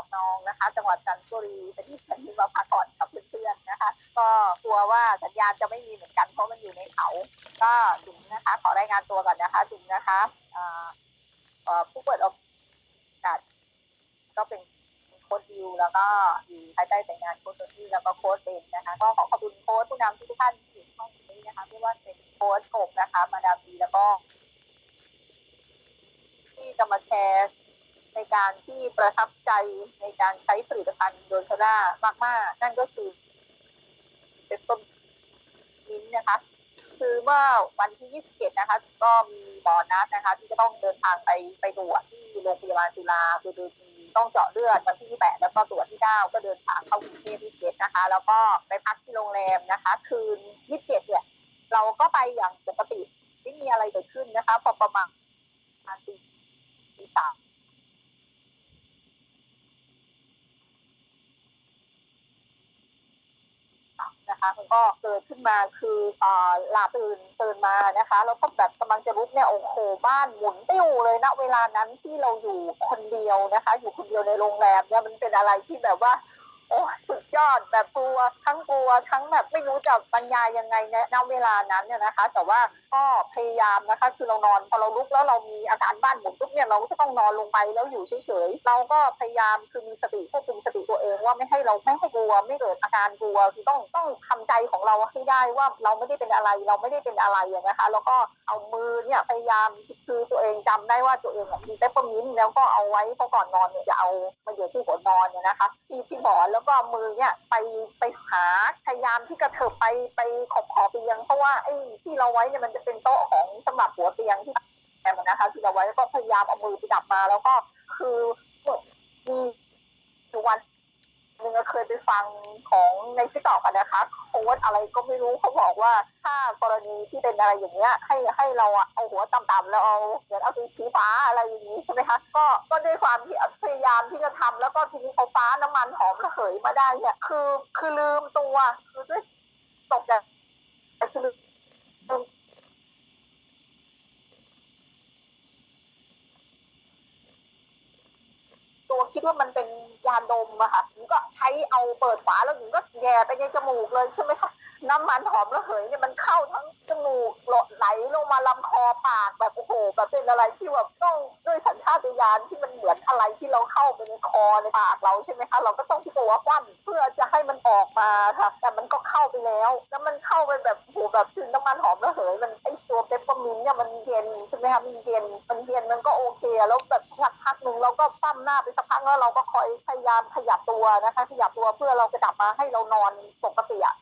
ของน้องนะคะ จังหวัดจันทบุรีเป็นที่ฉันมาพักผ่อนกับเพื่อนๆนะคะ ก็กลัวว่าสัญญาณจะไม่มีเหมือนกันเพราะมันอยู่ในเขา ก็จุ๋มนะคะ ขอรายงานตัวก่อนนะคะจุ๋มนะคะผู้เปิดโอกาสก็เป็นโค้ดดิวแล้วก็อยู่ภายใต้แต่งงานโค้ดโทนี่แล้วก็โค้ดเบนนะคะก็ขอขอบคุณโค้ดผู้นำทุกท่านที่อยู่ห้องนี้นะคะไม่ว่าเป็นโค้ดกบนะคะ มาดามดีแล้วก็ ที่จะมาแชร์ ในการที่ประทับใจในการใช้ผลิตภัณฑ์โดนทรามาก ๆ นั่นก็คือเป็นต้นมิ้นนะคะ คือเมื่อวันที่ 27 นะคะ ก็มีบอนัสนะคะ ที่จะต้องเดินทางไปไปตรวจที่โรงพยาบาลจุฬาคือดูต้องเจาะเลือดวันที่8แล้วก็ตรวจที่ 9 ก็เดินทางเข้ากรุงเทพที่เจ็ดนะคะ แล้วก็ไปพักที่โรงแรมนะคะ คืน 27 เนี่ย เราก็ไปอย่างปกติไม่มีอะไรเกิดขึ้นนะคะ พอประมาณตีสาม นะคะมันก็เกิดขึ้นมาคืออ่าหลาตื่นตื่นมานะคะ แล้วก็แบบกำลังจะลุกเนี่ยโอ้โหบ้านหมุนติ้วเลยณเวลานั้นที่เราอยู่คนเดียวนะคะ อยู่คนเดียวในโรงแรมเนี่ยมันเป็นอะไรที่แบบว่า โอ้สุดยอดแบบกลัวทั้งกลัวทั้งแบบไม่รู้จะบรรยายยังไงในเวลานั้นเนี่ยนะคะ แต่ว่าก็พยายามนะคะ คือเรานอนพอเราลุกแล้วเรามีอาการบ้านหมุนปุ๊บเนี่ยเราก็ต้องนอนลงไปแล้วอยู่เฉยๆเราก็พยายามคือมีสติควบคุมสติตัวเองว่าไม่ให้เราไม่ให้กลัวไม่เกิดอาการกลัวคือต้องต้องทำใจของเราให้ได้ว่าเราไม่ได้เป็นอะไร เราไม่ได้เป็นอะไรอย่างนะคะ แล้วก็เอามือเนี่ยพยายามคือตัวเองจำได้ว่าตัวเองมีเปปเปอร์มินต์แล้วก็เอาไว้พอก่อนนอนเนี่ยจะเอามาอยู่ที่หัวนอนเนี่ยนะคะที่ที่หมอนแล้วก็เอามือเนี่ยไปไปหาพยายามที่กระเถิบไปไปขอบขอบเตียง เพราะว่าไอ้ที่เราไว้เนี่ยมันจะเป็นโต๊ะของสำหรับหัวเตียงที่แอมนะคะ ที่เราไว้แล้วก็พยายามเอามือไปดับมาแล้วก็คือมีวัน หนึ่งก็เคยไปฟังของในทิกตอกอะนะคะโค้ดอะไรก็ไม่รู้เขาบอกว่าถ้ากรณีที่เป็นอะไรอย่างเงี้ยให้ให้เราอะเอาหัวต่ำๆแล้วเอาเหมือนเอาตีชี้ฟ้าอะไรอย่างนี้ใช่ไหมคะก็ก็ด้วยความที่พยายามที่จะทำแล้วก็ทีนี้พอฟ้าน้ำมันหอมระเหยมาได้เนี่ยคือคือลืมตัวคือด้วยตกใจคือลืมตัวคิดว่ามันเป็น ยาดมอะค่ะหญิงก็ใช้เอาเปิดฝาแล้วหญิงก็แย่ไปในจมูกเลยใช่ไหมคะน้ำมันหอมระเหยเนี่ยมันเข้าทั้งจมูกหลดไหลลงมาลำคอปากแบบโอ้โหแบบเป็นอะไรที่แบบต้อง ยสัญาตญาณที่มันเหมือนอะไรที่เราเข้าไปในคอในปากเราใช่ไหมคะ เราก็ต้องที่ตัวคว่ำเพื่อจะให้มันออกมาค่ะ แต่มันก็เข้าไปแล้ว แล้วมันเข้าไปแบบโหแบบถึงน้ำมันหอมระเหยมันไอตัวเปปเปอร์มินเนี่ยมันเย็นใช่ไหมคะมันเย็นมันเย็นมันก็โอเค แล้วแบบสักพักหนึ่งเราก็ปั้มหน้าไปสักพักแล้วเราก็คอยพยายามขยับตัวนะคะ ขยับตัวเพื่อเราจะกลับมาให้เรานอนปกติอะ